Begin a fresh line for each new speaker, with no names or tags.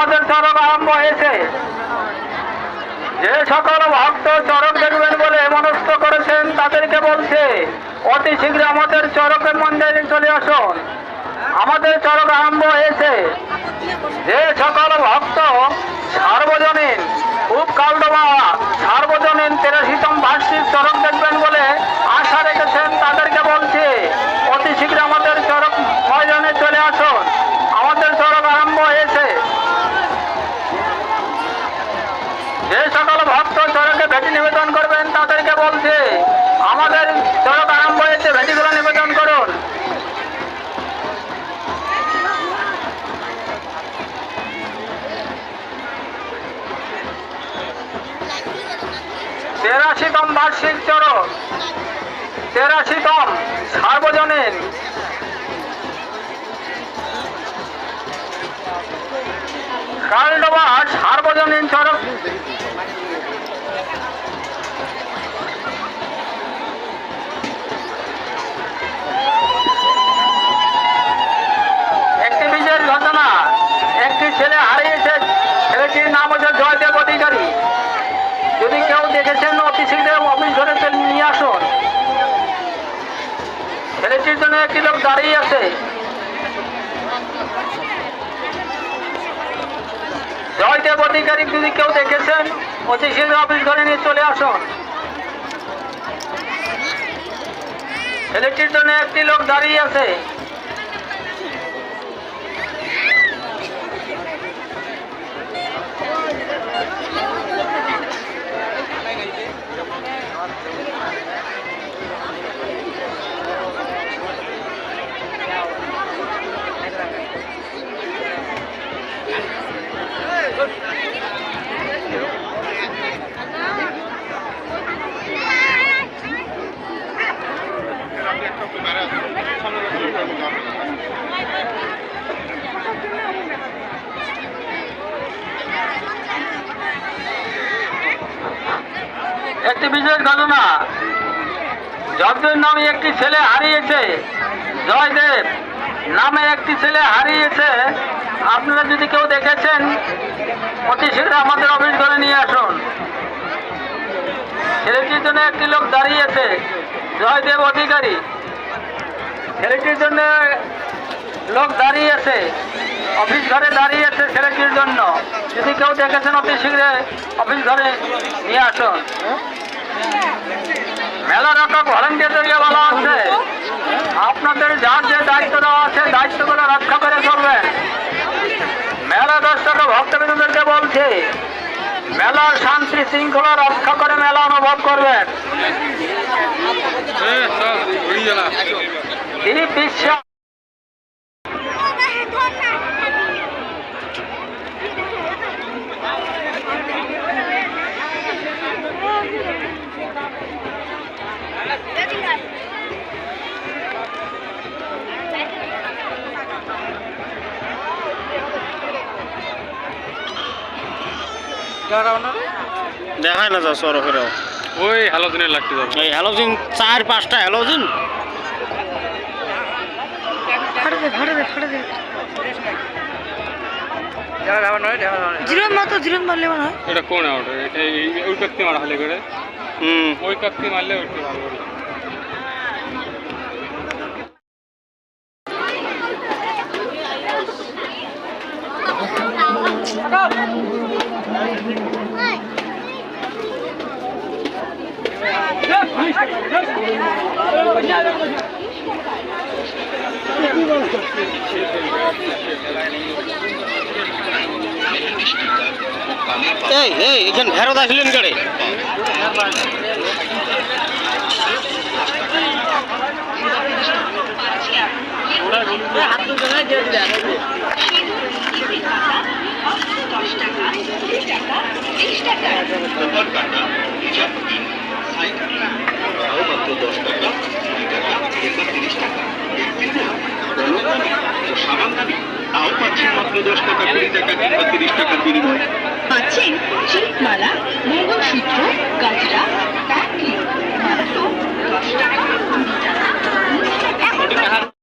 আমাদের চরক আরম্ভ হয়েছে। যে সকল ভক্ত চরক দেখবেন বলে মনস্থ করেছেন, তাদেরকে বলছে, অতি শীঘ্র আমাদের চরকের মন্দিরে চলে আসুন। আমাদের চরক আরম্ভ হয়েছে। যে সকল ভক্ত সার্বজনীন, খুব কালডোবা সার্বজনীন তেরাশিতম বার্ষিক চরক দেখবেন বলে আশা রেখেছেন তাদেরকে বলছে অতি শীঘ্র আমাদের চরক ময়দানে চলে আসুন আমাদের চরক আরম্ভ হয়েছে যে সকল ভক্ত চরকে ভেটি নিবেদন করবেন, তাদেরকে বলছে, আমাদের চরক আরম্ভ হয়েছে ভেটিগুলো নিবেদন করুন। তেরাশিতম বার্ষিক চরক, তেরাশিতম সার্বজনীন। কালডোবা সার্বজনীন চরক হচ্ছে জয়দেব অধিকারী যদি কেউ দেখেছেন অতি অফিস চলে নিয়ে আসুন। ছেলেটির জন্য একটি লোক দাঁড়িয়ে আছে। জয়দেব অধিকারী যদি কেউ দেখেছেন অতি অফিস ঘরে নিয়ে চলে আসুন। ছেলেটির জন্য একটি লোক দাঁড়িয়ে আছে। একটি বিশেষ ঘটনা। যজ্ঞের নামে একটি ছেলে হারিয়েছে। জয়দেব নামে একটি ছেলে হারিয়েছে। আপনারা যদি কেউ দেখেছেন, অতি শীঘ্র আমাদের অফিস ঘরে নিয়ে আসুন। ছেলেটির জন্য একটি লোক দাঁড়িয়েছে। জয়দেব অধিকারী। ছেলেটির জন্য লোক দাঁড়িয়ে আছে অফিস ঘরে দাঁড়িয়ে আছে ছেলেটির জন্য। যদি কেউ দেখেছেন অতি শীঘ্র অফিস ঘরে নিয়ে আসুন। মেলা রক্ষক ভলেন্টিয়ারদেরকে বলা আছে আপনাদের যার যে দায়িত্ব দেওয়া আছে দায়িত্বগুলো রক্ষা করে চলবেন। মেলা দর্শক ভক্তবৃন্দদেরকে বলছে মেলার শান্তি শৃঙ্খলা রক্ষা করে মেলা অনুভব করবেন। দিলীপ বিশ্বাস
দেখায় না যা
ওই হ্যালোজিনের লাগতে যাবে।
এই হ্যালোজিন চার পাঁচটা হ্যালোজিন।
ফাটে দে ফাটে দে ফাটে দে। জিরো মাত্র জিরো মারলে মনে হয়।
এটা কোন আউট এই ওই কাকতি মারা হলে করে।
হুম।
ওই কাকতি মারলে ওই ভালো
এই এই এখানে ফেরত আসলেন গাড়ি
সাবান দাবি তাও পাচ্ছি দশ টাকা কুড়ি টাকা কিংবা তিরিশ টাকার বিনিময়ে। পাচ্ছেন শীতমালা